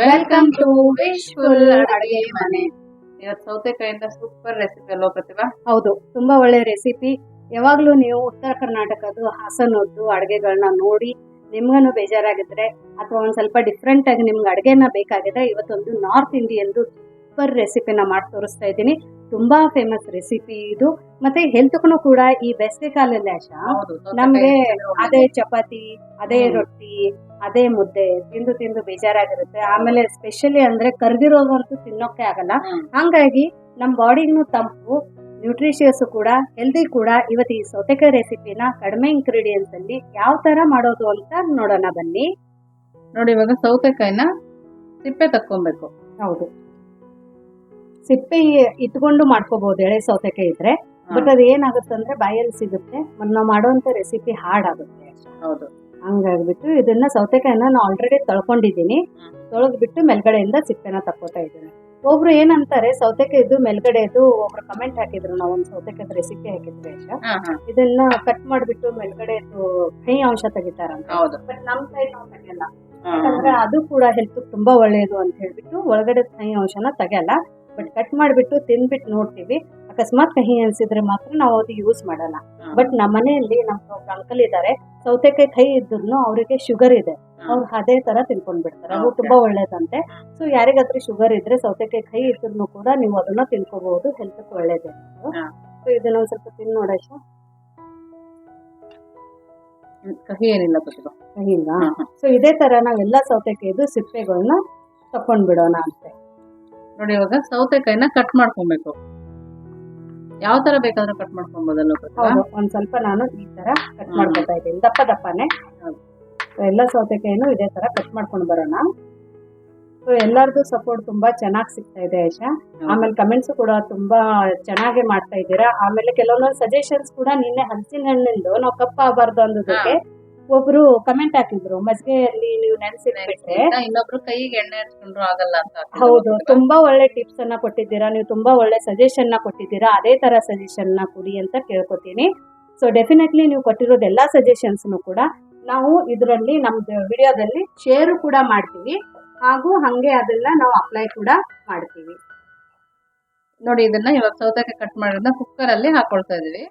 Welcome to wishful ಅಡುಗೆ ಮನೆ. ಇವತ್ತು ಸೌತೆಕಾಯಿಂದ ಸೂಪರ್ ರೆಸಿಪಿ ಅಲ್ವಾ ಪ್ರತಿಭಾ ಹೌದು ತುಂಬಾ ಒಳ್ಳೆ ರೆಸಿಪಿ ಯಾವಾಗಲೂ ನೀವು ಉತ್ತರ ಕರ್ನಾಟಕದ್ದು ಹಾಸನದ್ದು ಅಡುಗೆಗಳನ್ನ ನೋಡಿ ನಿಮ್ಗನು ಬೇಜಾರಾಗಿದ್ರೆ ಅಥವಾ ಒಂದು ಸ್ವಲ್ಪ ಡಿಫ್ರೆಂಟ್ ಆಗಿ ನಿಮ್ಗೆ ಅಡುಗೆನ ಬೇಕಾಗಿದ್ರೆ ಇವತ್ತೊಂದು ನಾರ್ತ್ ಇಂಡಿಯನ್ದು ಸೂಪರ್ ರೆಸಿಪಿನ ಮಾಡಿ ತೋರಿಸ್ತಾ ಇದ್ದೀನಿ. ತುಂಬಾ ಫೇಮಸ್ ರೆಸಿಪಿ ಇದು. ಮತ್ತೆ ಹೆಲ್ತ್ಗೂ ಕೂಡ ಈ ಬೇಸಿಗೆ ಕಾಲದಲ್ಲಿ ಆಶಾ ನಮ್ಗೆ ಅದೇ ಚಪಾತಿ ಅದೇ ರೊಟ್ಟಿ ಅದೇ ಮುದ್ದೆ ತಿಂದು ತಿಂದು ಬೇಜಾರಾಗಿರುತ್ತೆ. ಆಮೇಲೆ ಸ್ಪೆಷಲಿ ಅಂದ್ರೆ ಕರ್ದಿರೋದಂತೂ ತಿನ್ನೋಕೆ ಆಗಲ್ಲ. ಹಂಗಾಗಿ ನಮ್ಮ ಬಾಡಿಗೂ ತಂಪು ನ್ಯೂಟ್ರಿಷಿಯಸ್ ಕೂಡ ಹೆಲ್ದಿ ಕೂಡ ಇವತ್ತು ಈ ಸೌತೆಕಾಯಿ ರೆಸಿಪಿನ ಕಡಿಮೆ ಇಂಗ್ರೀಡಿಯೆಂಟ್ಸ್ ಅಲ್ಲಿ ಯಾವ ತರ ಮಾಡೋದು ಅಂತ ನೋಡೋಣ ಬನ್ನಿ. ನೋಡಿ ಇವಾಗ ಸೌತೆಕಾಯಿನ ಸಿಪ್ಪೆ ತಕ್ಕೊಬೇಕು. ಹೌದು. ಸಿಪ್ಪೆ ಇಟ್ಕೊಂಡು ಮಾಡ್ಕೋಬಹುದು ಎಳೆ ಸೌತೆಕಾಯಿ ಇದ್ರೆ. ಬಟ್ ಅದು ಏನಾಗುತ್ತೆ ಅಂದ್ರೆ ಬಾಯಲ್ಲಿ ಸಿಗುತ್ತೆ. ಮತ್ತೆ ನಾವು ಮಾಡುವಂತ ರೆಸಿಪಿ ಹಾರ್ಡ್ ಆಗುತ್ತೆ ಹೌದು. ಹಂಗಾಗ್ಬಿಟ್ಟು ಇದನ್ನ ಸೌತೆಕಾಯಿನ ನಾನು ಆಲ್ರೆಡಿ ತೊಳ್ಕೊಂಡಿದ್ದೀನಿ. ತೊಳೆದ್ಬಿಟ್ಟು ಮೇಲ್ಗಡೆಯಿಂದ ಸಿಪ್ಪೆನ ತಕ್ಕೋತಾ ಇದ್ದೀನಿ. ಒಬ್ರು ಏನಂತಾರೆ ಸೌತೆಕಾಯಿದು ಮೇಲ್ಗಡೆದು ಒಬ್ರು ಕಮೆಂಟ್ ಹಾಕಿದ್ರು. ನಾವು ಒಂದು ಸೌತೆಕಾಯಿ ರೆಸಿಪಿ ಹಾಕಿದ್ವಿ ಇದನ್ನ ಕಟ್ ಮಾಡ್ಬಿಟ್ಟು ಮೇಲ್ಗಡೆದು ಕೈ ಅಂಶ ತೆಗಿತಾರಂತ. ಹೌದು. ಬಟ್ ನಮ್ ಕೈ ನಾವು ತೆಗಿಯಲ್ಲ. ಯಾಕಂದ್ರೆ ಅದು ಕೂಡ ಹೆಲ್ತ್ ತುಂಬಾ ಒಳ್ಳೇದು ಅಂತ ಹೇಳ್ಬಿಟ್ಟು ಒಳಗಡೆ ಕಹಿ ಅಂಶನ ತೆಗಿಯಲ್ಲ. ಬಟ್ ಕಟ್ ಮಾಡಿಬಿಟ್ಟು ತಿನ್ಬಿಟ್ಟು ನೋಡ್ತೀವಿ. ಅಕಸ್ಮಾತ್ ಕಹಿ ಅನ್ಸಿದ್ರೆ ಮಾತ್ರ ನಾವು ಅದು ಯೂಸ್ ಮಾಡಲ್ಲ. ಬಟ್ ನಮ್ಮ ಮನೆಯಲ್ಲಿ ನಮ್ಮ ಅಂಕಲ್ ಇದ್ದಾರೆ ಸೌತೆಕಾಯಿ ಕೈ ಇದ್ರು ಅವರಿಗೆ ಶುಗರ್ ಇದೆ. ಅವ್ರು ಅದೇ ತರ ತಿನ್ಕೊಂಡ್ ಬಿಡ್ತಾರೆ. ಅದು. ತುಂಬಾ ಒಳ್ಳೇದಂತೆ. ಸೊ ಯಾರಿಗಾದ್ರೂ ಶುಗರ್ ಇದ್ರೆ ಸೌತೆಕಾಯಿ ಕೈ ಇದ್ರು ಕೂಡ ನೀವು ಅದನ್ನ ತಿನ್ಕೋಬಹುದು. ಹೆಲ್ತ್ ಒಳ್ಳೇದೆ. ಸೊ ಇದನ್ನ ಒಂದ್ ಸ್ವಲ್ಪ ತಿನ್ ನೋಡಶ ಕಹಿ ಏನಿಲ್ಲ ಕಹಿ ಇಲ್ಲ. ಸೊ ಇದೇ ತರ ನಾವೆಲ್ಲ ಸೌತೆಕಾಯಿದು ಸಿಪ್ಪೆಗಳನ್ನ ತಕೊಂಡ್ ಬಿಡೋಣ ಅಂತೆ. ನೋಡಿ ಇವಾಗ ಸೌತೆಕಾಯಿನ ಕಟ್ ಮಾಡ್ಕೊಬೇಕು. ಯಾವ ತರ ಬೇಕಾದ್ರೂ ಕಟ್ ಮಾಡ್ಕೊಬೋದಲ್ಲ ಒಂದ್ ಸ್ವಲ್ಪ ನಾನು ಈ ತರ ಕಟ್. ಮಾಡ್ಕೊತಾ ಇದ್ದೀನಿ. ದಪ್ಪ ದಪ್ಪನೆ. ಎಲ್ಲ ಸೌತೆಕಾಯಿನೂ ಇದೇ ತರ ಕಟ್ ಮಾಡ್ಕೊಂಡು ಬರೋಣ. ಸೊ ಎಲ್ಲರದು ಸಪೋರ್ಟ್ ತುಂಬಾ ಚೆನ್ನಾಗಿ ಸಿಗ್ತಾ ಇದೆ ಆಶಾ ಆಮೇಲೆ ಕಮೆಂಟ್ಸ್ ಕೂಡ ತುಂಬಾ ಚೆನ್ನಾಗಿ ಮಾಡ್ತಾ ಇದ್ದೀರಾ. ಆಮೇಲೆ ಕೆಲವೊಂದೊಂದು ಸಜೆಷನ್ಸ್ ಕೂಡ ನಿನ್ನೆ ಹಲಸಿನ ಹಣ್ಣಿಂದು. ನಾವು ಕಪ್ಪ ಆಗಬಾರ್ದು ಅನ್ನೋದಕ್ಕೆ ಒಬ್ರು ಕಮೆಂಟ್ ಹಾಕಿದ್ರು. ಮಜ್ಗೆಯಲ್ಲಿ ನೀವು ನೆನೆಸಿಟ್ರೆ ಇನ್ನ ಇನ್ನೊಬ್ರು ಕೈಗೆ ಎಣ್ಣೆ ಹಚ್ಕೊಂಡ್ರು ಆಗಲ್ಲ ಅಂತ ಹೌದು. ತುಂಬಾ ಒಳ್ಳೆ ಟಿಪ್ಸ್ ಅನ್ನ ಕೊಟ್ಟಿದ್ದೀರಾ ನೀವು ತುಂಬಾ ಒಳ್ಳೆ ಸಜೆಷನ್ನ ಕೊಟ್ಟಿದ್ದೀರಾ ಅದೇ ತರ ಸಜೆಷನ್ನ ಕೊಡಿ ಅಂತ ಕೇಳ್ಕೊತೀನಿ. ಸೊ ಡೆಫಿನೆಟ್ಲಿ ನೀವು ಕೊಟ್ಟಿರೋದು ಎಲ್ಲಾ ಸಜೆಷನ್ಸ್ ಕೂಡ ನಾವು ಇದರಲ್ಲಿ ನಮ್ದು ವಿಡಿಯೋದಲ್ಲಿ ಶೇರು ಕೂಡ ಮಾಡ್ತೀವಿ. ಹಾಗೂ ಹಂಗೆ ಅದನ್ನ ನಾವು ಅಪ್ಲೈ ಕೂಡ ಮಾಡ್ತೀವಿ. ನೋಡಿ ಇದನ್ನ ಇವಾಗ ಸೌತೆಕಾಯಿ ಕಟ್ ಮಾಡಿರೋದನ್ನ ಕುಕ್ಕರ್ ಅಲ್ಲಿ ಹಾಕೊಳ್ತಾ ಇದೀವಿ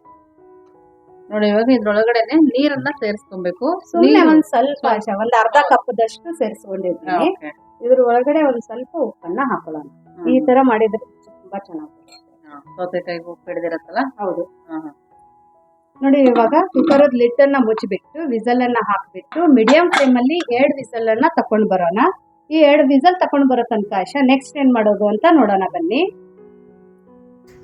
ನೋಡಿ ಇವಾಗ ಇದ್ರೊಳಗಡೆನೆ ನೀರನ್ನ ಸೇರಿಸ್ಕೊಬೇಕು. ಸುಮ್ಮನೆ ಒಂದ್ ಸ್ವಲ್ಪ ಒಂದ್ ಅರ್ಧ ಕಪ್ದಷ್ಟು ಸೇರಿಸ್ಕೊಂಡಿರ್ತೀನಿ. ಇದ್ರ ಒಳಗಡೆ ಒಂದ್ ಸ್ವಲ್ಪ ಉಪ್ಪನ್ನ ಹಾಕೊಳ್ಳೋಣ. ಈ ತರ ಮಾಡಿದ್ರೆ ತುಂಬಾ ಚೆನ್ನಾಗಿ ಸೌತೆಕಾಯಿ ಉಪ್ಪು ಹಿಡಿದಿರತ್ತಲ್ಲ? ಹೌದು. ನೋಡಿ ಇವಾಗ ಕುಕ್ಕರ್ ಲಿಟ್ ಅನ್ನ ಮುಚ್ಚಿಬಿಟ್ಟು ವಿಸಲ್ ಅನ್ನ ಹಾಕ್ಬಿಟ್ಟು ಮೀಡಿಯಂ ಫ್ಲೇಮ್ ಅಲ್ಲಿ ಎರಡ್ ವಿಸಲ್ ಅನ್ನ ತಕೊಂಡ್ ಬರೋಣ. ಈ ಎರಡು ವಿಸಲ್ ತಕೊಂಡ್ ಬರೋ ತನಕ ಆಶಾ ನೆಕ್ಸ್ಟ್ ಏನ್ ಮಾಡೋದು ಅಂತ ನೋಡೋಣ ಬನ್ನಿ.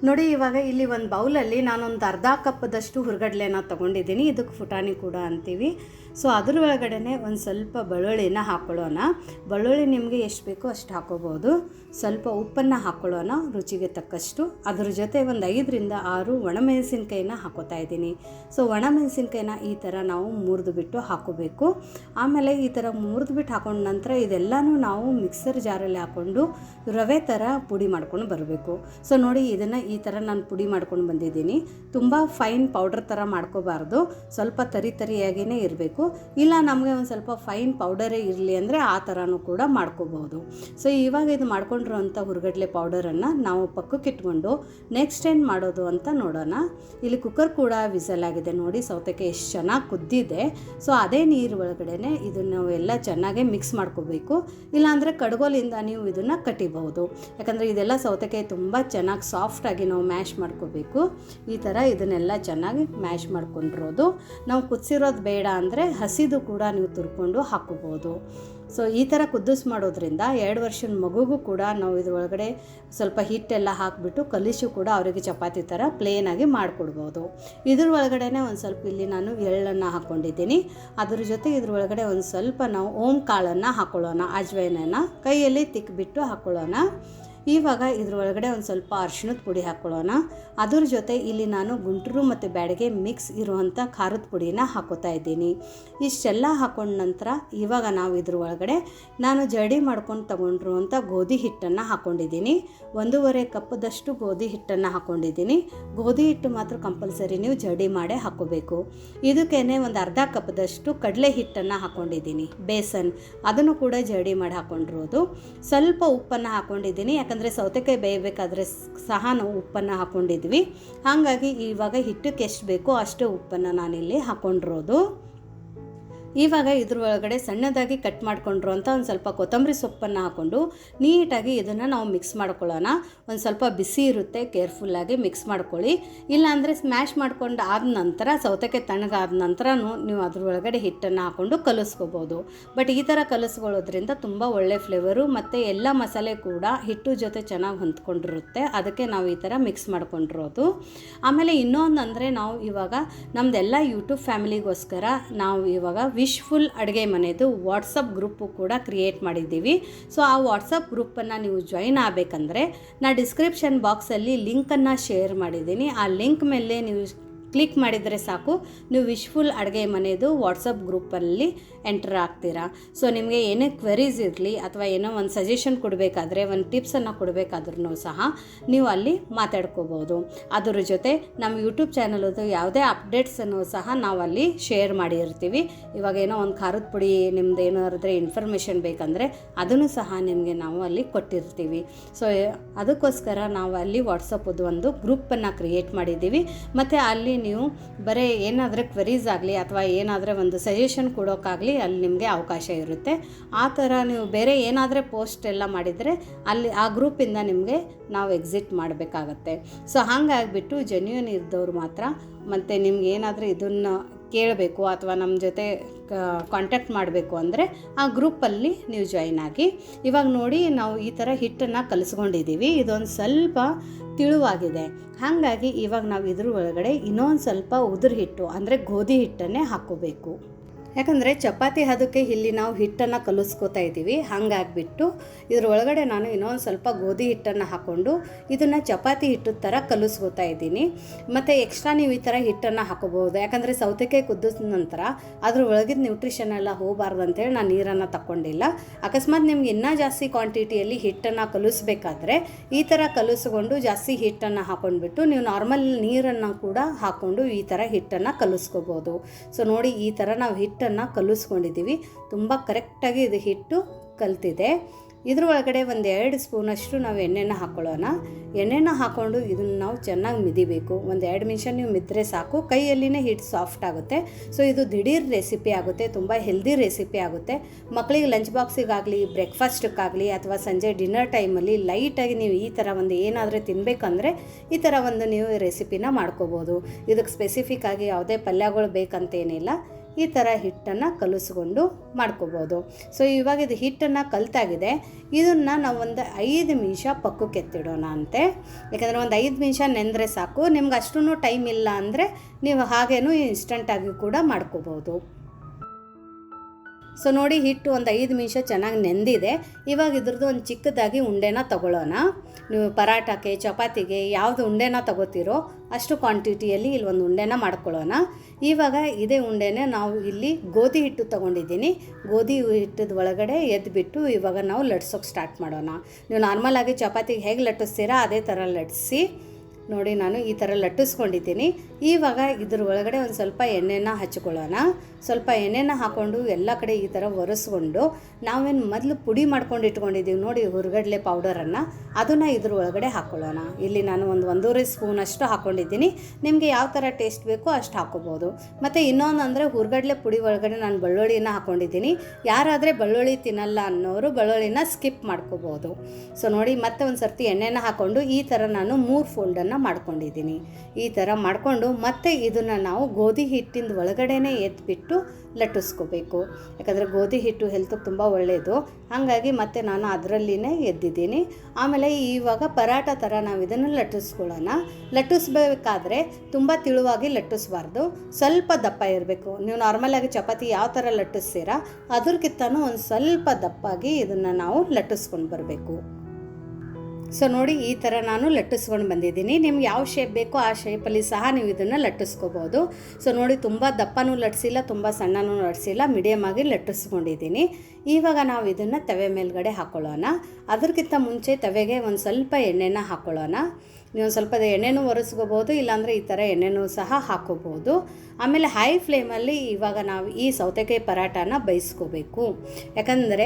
ನೋಡಿ, ಇವಾಗ ಇಲ್ಲಿ ಒಂದು ಬೌಲಲ್ಲಿ ನಾನೊಂದು ಅರ್ಧ ಕಪ್ದಷ್ಟು ಹುರ್ಗಡ್ಲೆನ ತೊಗೊಂಡಿದ್ದೀನಿ. ಇದಕ್ಕೆ ಫುಟಾಣಿ ಕೂಡ ಅಂತೀವಿ. ಸೊ ಅದ್ರ ಒಳಗಡೆ ಒಂದು ಸ್ವಲ್ಪ ಬೆಳ್ಳುಳ್ಳಿನ ಹಾಕ್ಕೊಳ್ಳೋಣ ಬೆಳ್ಳುಳ್ಳಿ ನಿಮಗೆ ಎಷ್ಟು ಬೇಕೋ ಅಷ್ಟು ಹಾಕೋಬೋದು. ಸ್ವಲ್ಪ ಉಪ್ಪನ್ನು ಹಾಕ್ಕೊಳ್ಳೋಣ ರುಚಿಗೆ ತಕ್ಕಷ್ಟು. ಅದ್ರ ಜೊತೆ ಒಂದು ಐದರಿಂದ ಆರು ಒಣಮೆಣಸಿನ್ಕಾಯಿನ ಹಾಕೋತಾ ಇದ್ದೀನಿ. ಸೊ ಒಣಮೆಣಸಿನ್ಕಾಯಿನ ಈ ಥರ ನಾವು ಮುರಿದು ಬಿಟ್ಟು ಹಾಕೋಬೇಕು. ಆಮೇಲೆ ಈ ಥರ ಮುರಿದು ಬಿಟ್ಟು ಹಾಕೊಂಡ ನಂತರ ಇದೆಲ್ಲನೂ ನಾವು ಮಿಕ್ಸರ್ ಜಾರಲ್ಲಿ ಹಾಕ್ಕೊಂಡು ರವೆ ಥರ ಪುಡಿ ಮಾಡ್ಕೊಂಡು ಬರಬೇಕು. ಸೊ ನೋಡಿ, ಇದನ್ನು ಈ ಥರ ನಾನು ಪುಡಿ ಮಾಡ್ಕೊಂಡು ಬಂದಿದ್ದೀನಿ. ತುಂಬ ಫೈನ್ ಪೌಡರ್ ಥರ ಮಾಡ್ಕೋಬಾರ್ದು. ಸ್ವಲ್ಪ ತರಿ ತರಿಯಾಗಿಯೇ ಇರಬೇಕು. ಇಲ್ಲ, ನಮಗೆ ಒಂದು ಸ್ವಲ್ಪ ಫೈನ್ ಪೌಡರೇ ಇರಲಿ ಅಂದರೆ ಆ ಥರನೂ ಕೂಡ ಮಾಡ್ಕೋಬಹುದು. ಸೊ ಇವಾಗ ಇದು ಮಾಡ್ಕೊಂಡಿರೋಂಥ ಹುರ್ಗಡ್ಲೆ ಪೌಡರನ್ನು ನಾವು ಪಕ್ಕಕ್ಕೆ ಇಟ್ಕೊಂಡು ನೆಕ್ಸ್ಟ್ ಏನು ಮಾಡೋದು ಅಂತ ನೋಡೋಣ. ಇಲ್ಲಿ ಕುಕ್ಕರ್ ಕೂಡ ವಿಸಲ್ ಆಗಿದೆ ನೋಡಿ, ಸೌತೆಕಾಯಿ ಎಷ್ಟು ಚೆನ್ನಾಗಿ ಕುದ್ದಿದೆ. ಸೊ ಅದೇ ನೀರು ಒಳಗಡೆ ಇದನ್ನು ನಾವು ಎಲ್ಲ ಚೆನ್ನಾಗಿ ಮಿಕ್ಸ್ ಮಾಡ್ಕೋಬೇಕು. ಇಲ್ಲಾಂದರೆ ಕಡ್ಗೋಲಿಂದ ನೀವು ಇದನ್ನು ಕಟ್ಟಿಬಹುದು. ಯಾಕಂದರೆ ಇದೆಲ್ಲ ಸೌತೆಕಾಯಿ ತುಂಬ ಚೆನ್ನಾಗಿ ಸಾಫ್ಟಾಗಿ ನಾವು ಮ್ಯಾಶ್ ಮಾಡ್ಕೋಬೇಕು. ಈ ಥರ ಇದನ್ನೆಲ್ಲ ಚೆನ್ನಾಗಿ ಮ್ಯಾಶ್ ಮಾಡ್ಕೊಂಡಿರೋದು. ನಾವು ಕುದಿಸಿರೋದು ಬೇಡ ಅಂದರೆ ಹಸಿದು ಕೂಡ ನೀವು ತುರ್ಕೊಂಡು ಹಾಕೋಬೋದು. ಸೊ ಈ ಥರ ಕುದಿಸ್ ಮಾಡೋದ್ರಿಂದ ಎರಡು ವರ್ಷದ ಮಗುಗೂ ಕೂಡ ನಾವು ಇದರೊಳಗಡೆ ಸ್ವಲ್ಪ ಹಿಟ್ಟೆಲ್ಲ ಹಾಕಿಬಿಟ್ಟು ಕಲಿಸು ಕೂಡ ಅವರಿಗೆ ಚಪಾತಿ ಥರ ಪ್ಲೇನಾಗಿ ಮಾಡಿಕೊಡ್ಬೋದು. ಇದ್ರ ಒಳಗಡೆ ಒಂದು ಸ್ವಲ್ಪ ಇಲ್ಲಿ ನಾನು ಎಳ್ಳನ್ನು ಹಾಕ್ಕೊಂಡಿದ್ದೀನಿ ಅದ್ರ ಜೊತೆ ಇದ್ರ ಒಳಗಡೆ ಒಂದು ಸ್ವಲ್ಪ ನಾವು ಓಂ ಕಾಳನ್ನು ಹಾಕ್ಕೊಳ್ಳೋಣ ಅಜ್ವೈನನ್ನು ಕೈಯಲ್ಲಿ ತಿಕ್ಕಿಬಿಟ್ಟು ಹಾಕ್ಕೊಳ್ಳೋಣ ಇವಾಗ ಇದ್ರೊಳಗಡೆ ಒಂದು ಸ್ವಲ್ಪ ಅರಿಶಿಣದ ಪುಡಿ ಹಾಕ್ಕೊಳ್ಳೋಣ ಅದ್ರ ಜೊತೆ ಇಲ್ಲಿ ನಾನು ಗುಂಟೂರು ಮತ್ತು ಬ್ಯಾಡಗೆ ಮಿಕ್ಸ್ ಇರುವಂಥ ಖಾರದ ಪುಡಿನ ಹಾಕೋತಾ ಇದ್ದೀನಿ. ಇಷ್ಟೆಲ್ಲ ಹಾಕೊಂಡ ನಂತರ ಇವಾಗ ನಾವು ಇದ್ರ ಒಳಗಡೆ ನಾನು ಜಡಿ ಮಾಡ್ಕೊಂಡು ತಗೊಂಡಿರುವಂಥ ಗೋಧಿ ಹಿಟ್ಟನ್ನು ಹಾಕ್ಕೊಂಡಿದ್ದೀನಿ ಒಂದೂವರೆ ಕಪ್ಪದಷ್ಟು ಗೋಧಿ ಹಿಟ್ಟನ್ನು ಹಾಕ್ಕೊಂಡಿದ್ದೀನಿ ಗೋಧಿ ಹಿಟ್ಟು ಮಾತ್ರ ಕಂಪಲ್ಸರಿ ನೀವು ಜಡಿ ಮಾಡೇ ಹಾಕೋಬೇಕು. ಇದಕ್ಕೇನೆ ಒಂದು ಅರ್ಧ ಕಪ್ದಷ್ಟು ಕಡಲೆ ಹಿಟ್ಟನ್ನು ಹಾಕ್ಕೊಂಡಿದ್ದೀನಿ ಬೇಸನ್, ಅದನ್ನು ಕೂಡ ಜಡಿ ಮಾಡಿ ಹಾಕ್ಕೊಂಡಿರೋದು ಸ್ವಲ್ಪ ಉಪ್ಪನ್ನು ಹಾಕ್ಕೊಂಡಿದ್ದೀನಿ ಯಾಕಂದರೆ ಸೌತೆಕಾಯಿ ಬೇಯಬೇಕಾದ್ರೆ ಸಹ ನಾವು ಉಪ್ಪನ್ನು ಹಾಕ್ಕೊಂಡಿದ್ವಿ ಹಾಗಾಗಿ ಇವಾಗ ಹಿಟ್ಟಕ್ಕೆ ಎಷ್ಟು ಬೇಕೋ ಅಷ್ಟು ಉಪ್ಪನ್ನು ನಾನಿಲ್ಲಿ ಹಾಕ್ಕೊಂಡಿರೋದು ಇವಾಗ ಇದ್ರ ಒಳಗಡೆ ಸಣ್ಣದಾಗಿ ಕಟ್ ಮಾಡ್ಕೊಂಡಿರುವಂಥ ಒಂದು ಸ್ವಲ್ಪ ಕೊತ್ತಂಬರಿ ಸೊಪ್ಪನ್ನು ಹಾಕ್ಕೊಂಡು ನೀಟಾಗಿ ಇದನ್ನು ನಾವು ಮಿಕ್ಸ್ ಮಾಡ್ಕೊಳ್ಳೋಣ. ಒಂದು ಸ್ವಲ್ಪ ಬಿಸಿ ಇರುತ್ತೆ ಕೇರ್ಫುಲ್ಲಾಗಿ ಮಿಕ್ಸ್ ಮಾಡ್ಕೊಳ್ಳಿ. ಇಲ್ಲಾಂದರೆ ಸ್ಮ್ಯಾಶ್ ಮಾಡ್ಕೊಂಡು ಆದ ನಂತರ, ಸೌತೆಕಾಯಿ ತಣ್ಣಗಾದ ನಂತರನೂ ನೀವು ಅದ್ರ ಒಳಗಡೆ ಹಿಟ್ಟನ್ನು ಹಾಕ್ಕೊಂಡು ಕಲಿಸ್ಕೋಬೋದು. ಬಟ್ ಈ ಥರ ಕಲಿಸ್ಕೊಳ್ಳೋದ್ರಿಂದ ತುಂಬ ಒಳ್ಳೆ ಫ್ಲೇವರು ಮತ್ತು ಎಲ್ಲ ಮಸಾಲೆ ಕೂಡ ಹಿಟ್ಟು ಜೊತೆ ಚೆನ್ನಾಗಿ ಹೊಂದ್ಕೊಂಡಿರುತ್ತೆ. ಅದಕ್ಕೆ ನಾವು ಈ ಥರ ಮಿಕ್ಸ್ ಮಾಡ್ಕೊಂಡಿರೋದು. ಆಮೇಲೆ ಇನ್ನೊಂದು ಅಂದರೆ ನಾವು ಇವಾಗ ನಮ್ಮದೆಲ್ಲ ಯೂಟ್ಯೂಬ್ ಫ್ಯಾಮಿಲಿಗೋಸ್ಕರ ನಾವು ಇವಾಗ ವಿಶ್ಫುಲ್ ಅಡುಗೆ ಮನೆದು ವಾಟ್ಸಪ್ ಗ್ರೂಪು ಕೂಡ ಕ್ರಿಯೇಟ್ ಮಾಡಿದ್ದೀವಿ. ಸೊ ಆ ವಾಟ್ಸಪ್ ಗ್ರೂಪನ್ನು ನೀವು ಜಾಯಿನ್ ಆಗಬೇಕಂದ್ರೆ, ನಾ ಡಿಸ್ಕ್ರಿಪ್ಷನ್ ಬಾಕ್ಸಲ್ಲಿ ಲಿಂಕನ್ನು ಶೇರ್ ಮಾಡಿದ್ದೀನಿ. ಆ ಲಿಂಕ್ ಮೇಲೆ ನೀವು ಕ್ಲಿಕ್ ಮಾಡಿದರೆ ಸಾಕು. ನೀವು ವಿಶ್ಫುಲ್ ಅಡುಗೆ ಮನೆಯದು ವಾಟ್ಸಪ್ ಗ್ರೂಪಲ್ಲಿ ಎಂಟರ್ ಆಗ್ತೀರಾ. ಸೊ, ನಿಮಗೆ ಏನೇ ಕ್ವೆರೀಸ್ ಇರಲಿ ಅಥವಾ ಏನೋ ಒಂದು ಸಜೆಷನ್ ಕೊಡಬೇಕಾದ್ರೆ, ಒಂದು ಟಿಪ್ಸನ್ನು ಕೊಡಬೇಕಾದ್ರೂ ಸಹ ನೀವು ಅಲ್ಲಿ ಮಾತಾಡ್ಕೋಬೋದು. ಅದರ ಜೊತೆ ನಮ್ಮ ಯೂಟ್ಯೂಬ್ ಚಾನಲದು ಯಾವುದೇ ಅಪ್ಡೇಟ್ಸನ್ನು ಸಹ ನಾವು ಅಲ್ಲಿ ಶೇರ್ ಮಾಡಿರ್ತೀವಿ. ಇವಾಗ ಏನೋ ಒಂದು ಖಾರದ ಪುಡಿ, ನಿಮ್ದು ಏನಾದ್ರೆ ಇನ್ಫಾರ್ಮೇಷನ್ ಬೇಕಂದರೆ ಅದನ್ನು ಸಹ ನಿಮಗೆ ನಾವು ಅಲ್ಲಿ ಕೊಟ್ಟಿರ್ತೀವಿ. ಸೊ, ಅದಕ್ಕೋಸ್ಕರ ನಾವು ಅಲ್ಲಿ ವಾಟ್ಸಪ್ಪದು ಒಂದು ಗ್ರೂಪನ್ನು ಕ್ರಿಯೇಟ್ ಮಾಡಿದ್ದೀವಿ. ಮತ್ತು ಅಲ್ಲಿ ನೀವು ಬರೀ ಏನಾದರೂ ಕ್ವೆರೀಸ್ ಆಗಲಿ ಅಥವಾ ಏನಾದರೂ ಒಂದು ಸಜೆಷನ್ ಕೊಡೋಕ್ಕಾಗಲಿ ಅಲ್ಲಿ ನಿಮಗೆ ಅವಕಾಶ ಇರುತ್ತೆ. ಆ ಥರ ನೀವು ಬೇರೆ ಏನಾದರೂ ಪೋಸ್ಟ್ ಎಲ್ಲ ಮಾಡಿದರೆ ಅಲ್ಲಿ ಆ ಗ್ರೂಪಿಂದ ನಿಮಗೆ ನಾವು ಎಕ್ಸಿಟ್ ಮಾಡಬೇಕಾಗತ್ತೆ. ಸೊ ಹಾಗಾಗಿಬಿಟ್ಟು ಜೆನ್ಯೂನ್ ಇದ್ದವ್ರು ಮಾತ್ರ ಮತ್ತು ನಿಮ್ಗೆ ಏನಾದರೂ ಇದನ್ನು ಕೇಳಬೇಕು ಅಥವಾ ನಮ್ಮ ಜೊತೆ ಕಾಂಟ್ಯಾಕ್ಟ್ ಮಾಡಬೇಕು ಅಂದರೆ ಆ ಗ್ರೂಪಲ್ಲಿ ನೀವು ಜಾಯಿನ್ ಆಗಿ. ಇವಾಗ ನೋಡಿ ನಾವು ಈ ಥರ ಹಿಟ್ಟನ್ನು ಕಲಿಸ್ಕೊಂಡಿದ್ದೀವಿ ಇದೊಂದು ಸ್ವಲ್ಪ ತಿಳುವಾಗಿದೆ. ಹಾಗಾಗಿ ಇವಾಗ ನಾವು ಇದ್ರ ಒಳಗಡೆ ಇನ್ನೊಂದು ಸ್ವಲ್ಪ ಉದುರು ಹಿಟ್ಟು ಅಂದರೆ ಗೋಧಿ ಹಿಟ್ಟನ್ನೇ ಹಾಕ್ಕೋಬೇಕು. ಯಾಕಂದರೆ ಚಪಾತಿ ಅದಕ್ಕೆ ಇಲ್ಲಿ ನಾವು ಹಿಟ್ಟನ್ನು ಕಲಿಸ್ಕೋತಾ ಇದ್ದೀವಿ. ಹಾಗಾಗಿಬಿಟ್ಟು ಇದ್ರ ಒಳಗಡೆ ನಾನು ಇನ್ನೊಂದು ಸ್ವಲ್ಪ ಗೋಧಿ ಹಿಟ್ಟನ್ನು ಹಾಕ್ಕೊಂಡು ಇದನ್ನು ಚಪಾತಿ ಹಿಟ್ಟು ಥರ ಕಲಿಸ್ಕೋತಾ ಇದ್ದೀನಿ. ಮತ್ತು ಎಕ್ಸ್ಟ್ರಾ ನೀವು ಈ ಥರ ಹಿಟ್ಟನ್ನು ಹಾಕೋಬೋದು ಯಾಕಂದರೆ ಸೌತೆಕಾಯಿ ಕುದ್ದಿದ ನಂತರ ಅದ್ರ ಒಳಗಿದ ನ್ಯೂಟ್ರಿಷನ್ ಎಲ್ಲ ಹೋಗಬಾರ್ದು ಅಂತೇಳಿ ನಾನು ನೀರನ್ನು ತಗೊಂಡಿಲ್ಲ ಅಕಸ್ಮಾತ್ ನಿಮ್ಗೆ ಇನ್ನೂ ಜಾಸ್ತಿ ಕ್ವಾಂಟಿಟಿಯಲ್ಲಿ ಹಿಟ್ಟನ್ನು ಕಲಿಸ್ಬೇಕಾದ್ರೆ ಈ ಥರ ಕಲಿಸ್ಕೊಂಡು ಜಾಸ್ತಿ ಹಿಟ್ಟನ್ನು ಹಾಕೊಂಡ್ಬಿಟ್ಟು ನೀವು ನಾರ್ಮಲ್ ನೀರನ್ನು ಕೂಡ ಹಾಕ್ಕೊಂಡು ಈ ಥರ ಹಿಟ್ಟನ್ನು ಕಲಿಸ್ಕೋಬೋದು ಸೊ ನೋಡಿ ಈ ಥರ ನಾವು ಹಿಟ್ಟನ್ನು ಕಲಿಸ್ಕೊಂಡಿದ್ದೀವಿ. ತುಂಬ ಕರೆಕ್ಟಾಗಿ ಇದು ಹಿಟ್ಟು ಕಲ್ತಿದೆ. ಇದ್ರ ಒಳಗಡೆ ಒಂದು ಎರಡು ಸ್ಪೂನಷ್ಟು ನಾವು ಎಣ್ಣೆನ ಹಾಕ್ಕೊಳ್ಳೋಣ ಎಣ್ಣೆನ ಹಾಕ್ಕೊಂಡು ಇದನ್ನು ನಾವು ಚೆನ್ನಾಗಿ ಮಿದಿಬೇಕು. ಒಂದು ಎರಡು ನಿಮಿಷ ನೀವು ಮಿದ್ರೆ ಸಾಕು. ಕೈಯಲ್ಲಿನೇ ಹಿಟ್ಟು ಸಾಫ್ಟ್ ಆಗುತ್ತೆ. ಸೊ ಇದು ದಿಢೀರ್ ರೆಸಿಪಿ ಆಗುತ್ತೆ. ತುಂಬ ಹೆಲ್ದಿ ರೆಸಿಪಿ ಆಗುತ್ತೆ. ಮಕ್ಕಳಿಗೆ ಲಂಚ್ ಬಾಕ್ಸಿಗಾಗಲಿ ಬ್ರೇಕ್ಫಾಸ್ಟ್ಗಾಗಲಿ ಅಥವಾ ಸಂಜೆ ಡಿನ್ನರ್ ಟೈಮಲ್ಲಿ ಲೈಟಾಗಿ ನೀವು ಈ ಥರ ಒಂದು ಏನಾದರೂ ತಿನ್ನಬೇಕಂದ್ರೆ ಈ ಥರ ಒಂದು ನೀವು ರೆಸಿಪಿನ ಮಾಡ್ಕೋಬೋದು. ಇದಕ್ಕೆ ಸ್ಪೆಸಿಫಿಕ್ ಆಗಿ ಯಾವುದೇ ಪಲ್ಯಗಳು ಬೇಕಂತೇನಿಲ್ಲ. ಈ ಥರ ಹಿಟ್ಟನ್ನು ಕಲಿಸ್ಕೊಂಡು ಮಾಡ್ಕೋಬೋದು. ಸೊ ಇವಾಗ ಇದು ಹಿಟ್ಟನ್ನು ಕಲ್ತಾಗಿದೆ. ಇದನ್ನು ನಾವು ಒಂದು ಐದು ನಿಮಿಷ ಪಕ್ಕಕ್ಕೆ ಎತ್ತಿಡೋಣ ಅಂತೆ. ಯಾಕಂದರೆ ಒಂದು ಐದು ನಿಮಿಷ ನೆಂದರೆ ಸಾಕು. ನಿಮ್ಗೆ ಅಷ್ಟೂ ಟೈಮ್ ಇಲ್ಲ ಅಂದರೆ ನೀವು ಹಾಗೇನೂ ಇನ್ಸ್ಟಂಟಾಗಿ ಕೂಡ ಮಾಡ್ಕೋಬೋದು. ಸೊ ನೋಡಿ ಹಿಟ್ಟು ಒಂದು ಐದು ನಿಮಿಷ ಚೆನ್ನಾಗಿ ನೆಂದಿದೆ. ಇವಾಗ ಇದ್ರದ್ದು ಒಂದು ಚಿಕ್ಕದಾಗಿ ಉಂಡೆನ ತಗೊಳ್ಳೋಣ. ನೀವು ಪರಾಟಕ್ಕೆ ಚಪಾತಿಗೆ ಯಾವುದು ಉಂಡೆನ ತಗೋತೀರೋ ಅಷ್ಟು ಕ್ವಾಂಟಿಟಿಯಲ್ಲಿ ಇಲ್ಲಿ ಒಂದು ಉಂಡೆನ ಮಾಡ್ಕೊಳ್ಳೋಣ. ಇವಾಗ ಇದೇ ಉಂಡೆನ ನಾವು ಇಲ್ಲಿ ಗೋಧಿ ಹಿಟ್ಟು ತೊಗೊಂಡಿದ್ದೀನಿ. ಗೋಧಿ ಹಿಟ್ಟದ ಒಳಗಡೆ ಎದ್ದುಬಿಟ್ಟು ಇವಾಗ ನಾವು ಲಟ್ಸೋಕೆ ಸ್ಟಾರ್ಟ್ ಮಾಡೋಣ. ನೀವು ನಾರ್ಮಲಾಗಿ ಚಪಾತಿಗೆ ಹೇಗೆ ಲಟ್ಟಿಸ್ತೀರಾ, ಅದೇ ಥರ ಲಟ್ಟಿಸಿ ನೋಡಿ ನಾನು ಈ ಥರ ಲಟ್ಟಿಸ್ಕೊಂಡಿದ್ದೀನಿ. ಇವಾಗ ಇದ್ರ ಒಳಗಡೆ ಒಂದು ಸ್ವಲ್ಪ ಎಣ್ಣೆನ ಹಚ್ಕೊಳ್ಳೋಣ. ಸ್ವಲ್ಪ ಎಣ್ಣೆನ ಹಾಕ್ಕೊಂಡು ಎಲ್ಲ ಕಡೆ ಈ ಥರ ಒರೆಸ್ಕೊಂಡು ನಾವೇನು ಮೊದಲು ಪುಡಿ ಮಾಡ್ಕೊಂಡು ಇಟ್ಕೊಂಡಿದ್ದೀವಿ ನೋಡಿ ಹುರ್ಗಡ್ಲೆ ಪೌಡರನ್ನು ಅದನ್ನು ಇದ್ರ ಒಳಗಡೆ ಹಾಕ್ಕೊಳ್ಳೋಣ ಇಲ್ಲಿ ನಾನು ಒಂದು ಒಂದೂವರೆ ಸ್ಪೂನ್ ಅಷ್ಟು ಹಾಕ್ಕೊಂಡಿದ್ದೀನಿ ನಿಮಗೆ ಯಾವ ಥರ ಟೇಸ್ಟ್ ಬೇಕೋ ಅಷ್ಟು ಹಾಕ್ಕೋಬೋದು ಮತ್ತು ಇನ್ನೊಂದು ಅಂದರೆ ಹುರ್ಗಡ್ಲೆ ಪುಡಿ ಒಳಗಡೆ ನಾನು ಬೆಳ್ಳುಳ್ಳಿನ ಹಾಕ್ಕೊಂಡಿದ್ದೀನಿ ಯಾರಾದರೆ ಬೆಳ್ಳುಳ್ಳಿ ತಿನ್ನಲ್ಲ ಅನ್ನೋರು ಬೆಳ್ಳುಳ್ಳಿನ ಸ್ಕಿಪ್ ಮಾಡ್ಕೋಬೋದು. ಸೊ ನೋಡಿ ಮತ್ತೆ ಒಂದು ಸರ್ತಿ ಎಣ್ಣೆನ ಹಾಕ್ಕೊಂಡು ಈ ಥರ ನಾನು ಮೂರು ಫೋಲ್ಡನ್ನು ಮಾಡ್ಕೊಂಡಿದ್ದೀನಿ. ಈ ಥರ ಮಾಡಿಕೊಂಡು ಮತ್ತೆ ಇದನ್ನು ನಾವು ಗೋಧಿ ಹಿಟ್ಟಿಂದ ಒಳಗಡೆನೇ ಎತ್ಬಿಟ್ಟು ಲಟ್ಟಿಸ್ಕೋಬೇಕು. ಯಾಕಂದರೆ ಗೋಧಿ ಹಿಟ್ಟು ಹೆಲ್ತಿಗೆ ತುಂಬ ಒಳ್ಳೆಯದು ಹಾಗಾಗಿ ಮತ್ತೆ ನಾನು ಅದರಲ್ಲಿನೇ ಎದ್ದಿದ್ದೀನಿ. ಆಮೇಲೆ ಇವಾಗ ಪರಾಟ ಥರ ನಾವು ಇದನ್ನು ಲಟ್ಟಿಸ್ಕೊಳ್ಳೋಣ. ಲಟ್ಟಿಸ್ಬೇಕಾದ್ರೆ ತುಂಬ ತಿಳುವಾಗಿ ಲಟ್ಟಿಸ್ಬಾರ್ದು. ಸ್ವಲ್ಪ ದಪ್ಪ ಇರಬೇಕು. ನೀವು ನಾರ್ಮಲಾಗಿ ಚಪಾತಿ ಯಾವ ಥರ ಲಟ್ಟಿಸ್ತೀರಾ, ಅದ್ರಕ್ಕಿಂತನೂ ಒಂದು ಸ್ವಲ್ಪ ದಪ್ಪಾಗಿ ಇದನ್ನು ನಾವು ಲಟ್ಟಿಸ್ಕೊಂಡು ಬರಬೇಕು. ಸೊ ನೋಡಿ, ಈ ಥರ ನಾನು ಲಟ್ಟಿಸ್ಕೊಂಡು ಬಂದಿದ್ದೀನಿ. ನಿಮ್ಗೆ ಯಾವ ಶೇಪ್ ಬೇಕೋ ಆ ಶೇಪಲ್ಲಿ ಸಹ ನೀವು ಇದನ್ನು ಲಟ್ಟಿಸ್ಕೋಬೋದು. ಸೊ ನೋಡಿ, ತುಂಬ ದಪ್ಪನೂ ಲಟ್ಸಿಲ್ಲ, ತುಂಬ ಸಣ್ಣನೂ ಲಟ್ಸಿಲ್ಲ ಮೀಡಿಯಮ್ ಆಗಿ ಲಟ್ಟಿಸ್ಕೊಂಡಿದ್ದೀನಿ. ಇವಾಗ ನಾವು ಇದನ್ನು ತವೆ ಮೇಲ್ಗಡೆ ಹಾಕ್ಕೊಳ್ಳೋಣ ಅದಕ್ಕಿಂತ ಮುಂಚೆ ತವೆಗೆ ಒಂದು ಸ್ವಲ್ಪ ಎಣ್ಣೆನ ಹಾಕ್ಕೊಳ್ಳೋಣ ನೀವು ಸ್ವಲ್ಪ ಎಣ್ಣೆನೂ ಒರೆಸ್ಕೋಬೋದು, ಇಲ್ಲಾಂದರೆ ಈ ಥರ ಎಣ್ಣೆನೂ ಸಹ ಹಾಕೋಬೋದು. ಆಮೇಲೆ ಹೈ ಫ್ಲೇಮಲ್ಲಿ ಇವಾಗ ನಾವು ಈ ಸೌತೆಕಾಯಿ ಪರಾಟಾನ ಬೇಯಿಸ್ಕೋಬೇಕು. ಯಾಕಂದರೆ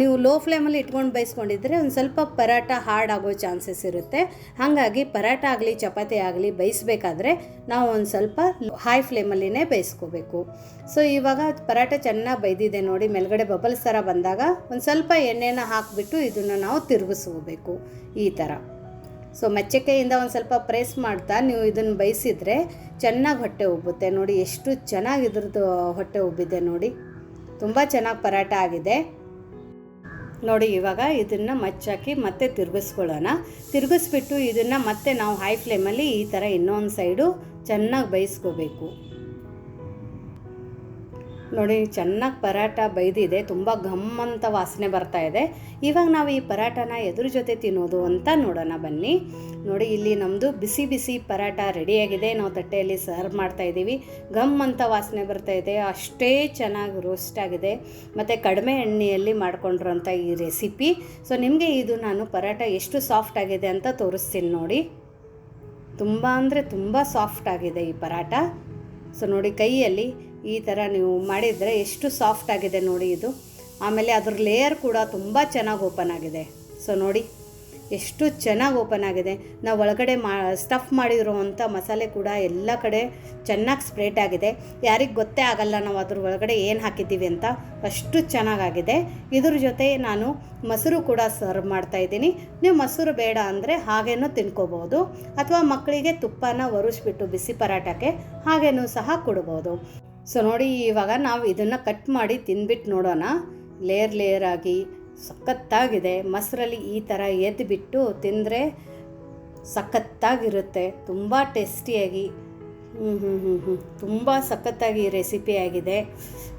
ನೀವು ಲೋ ಫ್ಲೇಮಲ್ಲಿ ಇಟ್ಕೊಂಡು ಬೇಯಿಸ್ಕೊಂಡಿದ್ರೆ ಒಂದು ಸ್ವಲ್ಪ ಪರಾಟ ಹಾರ್ಡ್ ಆಗೋ ಚಾನ್ಸಸ್ ಇರುತ್ತೆ. ಹಾಗಾಗಿ ಪರಾಟ ಆಗಲಿ, ಚಪಾತಿ ಆಗಲಿ ಬೇಯಿಸ್ಬೇಕಾದ್ರೆ ನಾವು ಒಂದು ಸ್ವಲ್ಪ ಹೈ ಫ್ಲೇಮಲ್ಲಿನೇ ಬೇಯಿಸ್ಕೋಬೇಕು. ಸೊ ಇವಾಗ ಪರಾಟ ಚೆನ್ನಾಗಿ ಬೈದಿದೆ ನೋಡಿ, ಮೇಲ್ಗಡೆ ಬಬಲ್ಸ್ ಥರ ಬಂದಾಗ ಒಂದು ಸ್ವಲ್ಪ ಎಣ್ಣೆನ ಹಾಕಿಬಿಟ್ಟು ಇದನ್ನು ನಾವು ತಿರುಗಿಸ್ಕೋಬೇಕು. ಈ ಥರ. ಸೊ ಮೆಚ್ಚಕೆಯಿಂದ ಒಂದು ಸ್ವಲ್ಪ ಪ್ರೆಸ್ ಮಾಡ್ತಾ ನೀವು ಇದನ್ನು ಬಯಸಿದರೆ ಚೆನ್ನಾಗಿ ಹೊಟ್ಟೆ ಉಬ್ಬುತ್ತೆ. ನೋಡಿ, ಎಷ್ಟು ಚೆನ್ನಾಗಿ ಇದ್ರದ್ದು ಹೊಟ್ಟೆ ಉಬ್ಬಿದೆ ನೋಡಿ. ತುಂಬ ಚೆನ್ನಾಗಿ ಪರಾಟ ಆಗಿದೆ. ನೋಡಿ, ಇವಾಗ ಇದನ್ನು ಮಚ್ಚಾಕಿ ಮತ್ತೆ ತಿರುಗಿಸ್ಕೊಳ್ಳೋಣ. ತಿರುಗಿಸ್ಬಿಟ್ಟು ಇದನ್ನು ಮತ್ತೆ ನಾವು ಹೈ ಫ್ಲೇಮಲ್ಲಿ ಈ ಥರ ಇನ್ನೊಂದು ಸೈಡು ಚೆನ್ನಾಗಿ ಬೇಯಿಸ್ಕೋಬೇಕು. ನೋಡಿ, ಚೆನ್ನಾಗಿ ಪರಾಟ ಬೈದಿದೆ ತುಂಬ ಘಮ್ ವಾಸನೆ ಬರ್ತಾ ಇದೆ. ಇವಾಗ ನಾವು ಈ ಪರಾಟನ ಎದುರು ಜೊತೆ ತಿನ್ನೋದು ಅಂತ ನೋಡೋಣ ಬನ್ನಿ. ನೋಡಿ, ಇಲ್ಲಿ ನಮ್ಮದು ಬಿಸಿ ಬಿಸಿ ಪರಾಟ ರೆಡಿಯಾಗಿದೆ ನಾವು ತಟ್ಟೆಯಲ್ಲಿ ಸರ್ವ್ ಮಾಡ್ತಾ ಇದ್ದೀವಿ. ಘಮ್ ಅಂತ ವಾಸನೆ ಬರ್ತಾ ಇದೆ. ಅಷ್ಟೇ ಚೆನ್ನಾಗಿ ರೋಸ್ಟ್ ಆಗಿದೆ. ಮತ್ತು ಕಡಿಮೆ ಎಣ್ಣೆಯಲ್ಲಿ ಮಾಡ್ಕೊಂಡಿರೋಂಥ ಈ ರೆಸಿಪಿ ಸೊ ನಿಮಗೆ ಇದು ನಾನು ಪರಾಟ ಎಷ್ಟು ಸಾಫ್ಟ್ ಆಗಿದೆ ಅಂತ ತೋರಿಸ್ತೀನಿ ನೋಡಿ. ತುಂಬ ಅಂದರೆ ತುಂಬ ಸಾಫ್ಟ್ ಆಗಿದೆ ಈ ಪರಾಟ ಸೊ ನೋಡಿ, ಕೈಯಲ್ಲಿ ಈ ಥರ ನೀವು ಮಾಡಿದರೆ ಎಷ್ಟು ಸಾಫ್ಟ್ ಆಗಿದೆ ನೋಡಿ ಇದು. ಆಮೇಲೆ ಅದ್ರ ಲೇಯರ್ ಕೂಡ ತುಂಬ ಚೆನ್ನಾಗಿ ಓಪನ್ ಆಗಿದೆ. ಸೊ ನೋಡಿ, ಎಷ್ಟು ಚೆನ್ನಾಗಿ ಓಪನ್ ಆಗಿದೆ. ನಾವು ಒಳಗಡೆ ಮಾ ಸ್ಟಫ್ ಮಾಡಿರುವಂಥ ಮಸಾಲೆ ಕೂಡ ಎಲ್ಲ ಕಡೆ ಚೆನ್ನಾಗಿ ಸ್ಪ್ರೆಡ್ ಆಗಿದೆ. ಯಾರಿಗೆ ಗೊತ್ತೇ ಆಗಲ್ಲ ನಾವು ಅದ್ರ ಒಳಗಡೆ ಏನು ಹಾಕಿದ್ದೀವಿ ಅಂತ. ಅಷ್ಟು ಚೆನ್ನಾಗಾಗಿದೆ ಇದ್ರ ಜೊತೆ ನಾನು ಮೊಸರು ಕೂಡ ಸರ್ವ್ ಮಾಡ್ತಾ ಇದ್ದೀನಿ. ನೀವು ಮೊಸರು ಬೇಡ ಅಂದರೆ ಹಾಗೇನೂ ತಿನ್ಕೋಬೋದು ಅಥವಾ ಮಕ್ಕಳಿಗೆ ತುಪ್ಪನ ಒರೆಸ್ಬಿಟ್ಟು ಬಿಸಿ ಪರಾಟಕ್ಕೆ ಹಾಗೇನೂ ಸಹ ಕೊಡ್ಬೋದು. ಸೊ ನೋಡಿ, ಇವಾಗ ನಾವು ಇದನ್ನು ಕಟ್ ಮಾಡಿ ತಿಂದ್ಬಿಟ್ಟು ನೋಡೋಣ. ಲೇಯರ್ ಲೇಯರ್ ಆಗಿ ಸಖತ್ತಾಗಿದೆ. ಮೊಸರಲ್ಲಿ ಈ ಥರ ಎದ್ದುಬಿಟ್ಟು ತಿಂದರೆ ಸಖತ್ತಾಗಿರುತ್ತೆ. ತುಂಬ ಟೇಸ್ಟಿಯಾಗಿ ಹ್ಞೂ ಹ್ಞೂ ಹ್ಞೂ ಹ್ಞೂ ತುಂಬ ಸಖತ್ತಾಗಿ ರೆಸಿಪಿ ಆಗಿದೆ.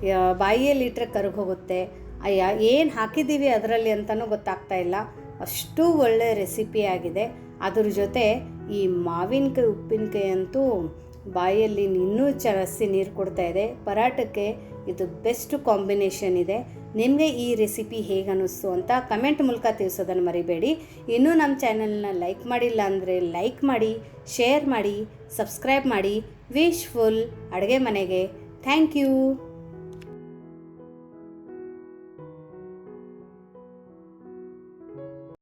ಯಾ- ಬಾಯಿಯಲ್ಲಿ ಇಟ್ಟರೆ ಕರ್ಗ್ ಹೋಗುತ್ತೆ. ಅಯ್ಯ, ಏನು ಹಾಕಿದ್ದೀವಿ ಅದರಲ್ಲಿ ಅಂತಲೂ ಗೊತ್ತಾಗ್ತಾ ಇಲ್ಲ. ಅಷ್ಟು ಒಳ್ಳೆ ರೆಸಿಪಿ ಆಗಿದೆ. ಅದ್ರ ಜೊತೆ ಈ ಮಾವಿನಕಾಯಿ, ಉಪ್ಪಿನಕಾಯಿ ಅಂತೂ ಬಾಯಲ್ಲಿ ಇನ್ನೂ ಜಾಸ್ತಿ ನೀರು ಕೊಡ್ತಾ ಇದೆ. ಪರಾಟಕ್ಕೆ ಇದು ಬೆಸ್ಟ್ ಕಾಂಬಿನೇಷನ್ ಇದೆ. ನಿಮಗೆ ಈ ರೆಸಿಪಿ ಹೇಗೆ ಅನ್ನಿಸ್ತು ಅಂತ ಕಮೆಂಟ್ ಮೂಲಕ ತಿಳಿಸೋದನ್ನು ಮರಿಬೇಡಿ. ಇನ್ನೂ ನಮ್ಮ ಚಾನಲ್ನ ಲೈಕ್ ಮಾಡಿಲ್ಲ ಅಂದರೆ ಲೈಕ್ ಮಾಡಿ ಶೇರ್ ಮಾಡಿ ಸಬ್ಸ್ಕ್ರೈಬ್ ಮಾಡಿ. ವಿಶ್ ಫುಲ್ ಅಡುಗೆ ಮನೆಗೆ. Thank you